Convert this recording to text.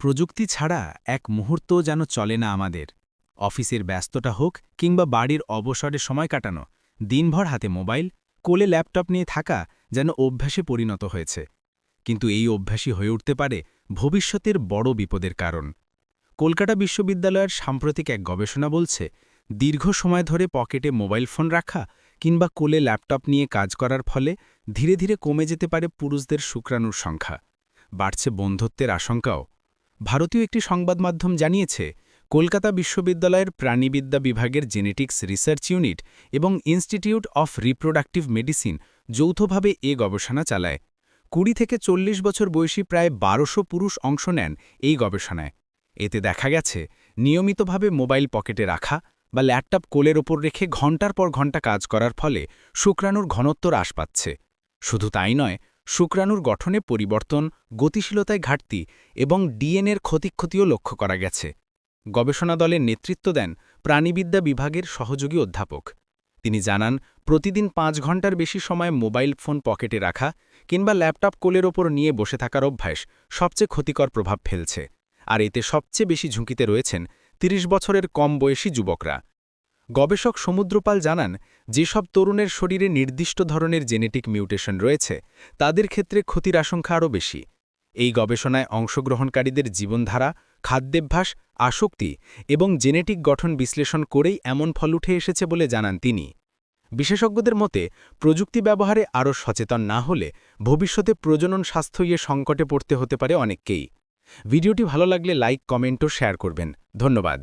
প্রযুক্তি ছাড়া এক মুহূর্তও যেন চলে না আমাদের। অফিসের ব্যস্ততা হোক কিংবা বাড়ির অবসরে সময় কাটানো, দিনভর হাতে মোবাইল, কোলে ল্যাপটপ নিয়ে থাকা যেন অভ্যাসে পরিণত হয়েছে। কিন্তু এই অভ্যাসই হয়ে উঠতে পারে ভবিষ্যতের বড় বিপদের কারণ। কলকাতা বিশ্ববিদ্যালয়ের সাম্প্রতিক এক গবেষণা বলছে, দীর্ঘ সময় ধরে পকেটে মোবাইল ফোন রাখা কিংবা কোলে ল্যাপটপ নিয়ে কাজ করার ফলে ধীরে ধীরে কমে যেতে পারে পুরুষদের শুক্রাণুর সংখ্যা। বাড়ছে বন্ধুত্বের আশঙ্কাও। ভারতীয় একটি সংবাদ মাধ্যম জানিয়েছে, কলকাতা বিশ্ববিদ্যালয়ের প্রাণীবিদ্যা বিভাগের জেনেটিক্স রিসার্চ ইউনিট এবং ইনস্টিটিউট অফ রিপ্রোডাক্টিভ মেডিসিন যৌথভাবে এ গবেষণা চালায়। কুড়ি থেকে চল্লিশ বছর বয়সী প্রায় বারোশো পুরুষ অংশ নেন এই গবেষণায়। এতে দেখা গেছে, নিয়মিতভাবে মোবাইল পকেটে রাখা বা ল্যাপটপ কোলের ওপর রেখে ঘণ্টার পর ঘণ্টা কাজ করার ফলে শুক্রাণুর ঘনত্ব হ্রাস পাচ্ছে। শুধু তাই নয় শুক্রাণুর গঠনে পরিবর্তন, গতিশীলতায় ঘাটতি এবং ডিএনএর ক্ষতিক্ষতিও লক্ষ্য করা গেছে। গবেষণা দলের নেতৃত্ব দেন প্রাণীবিদ্যা বিভাগের সহযোগী অধ্যাপক। তিনি জানান, প্রতিদিন পাঁচ ঘণ্টার বেশি সময় মোবাইল ফোন পকেটে রাখা কিংবা ল্যাপটপ কোলের ওপর নিয়ে বসে থাকার অভ্যাস সবচেয়ে ক্ষতিকর প্রভাব ফেলছে। আর এতে সবচেয়ে বেশি ঝুঁকিতে রয়েছেন ৩০ বছরের কম বয়সী যুবকরা। গবেষক সমুদ্রপাল জানান, যেসব তরুণের শরীরে নির্দিষ্ট ধরনের জেনেটিক মিউটেশন রয়েছে, তাদের ক্ষেত্রে ক্ষতির আশঙ্কা আরও বেশি। এই গবেষণায় অংশগ্রহণকারীদের জীবনধারা, খাদ্যাভ্যাস, আসক্তি এবং জেনেটিক গঠন বিশ্লেষণ করেই এমন ফল উঠে এসেছে বলে জানান তিনি। বিশেষজ্ঞদের মতে, প্রযুক্তি ব্যবহারে আরও সচেতন না হলে ভবিষ্যতে প্রজনন স্বাস্থ্য ইয়ে সংকটে পড়তে হতে পারে অনেককেই। ভিডিওটি ভালো লাগলে লাইক, কমেন্ট ও শেয়ার করবেন। ধন্যবাদ।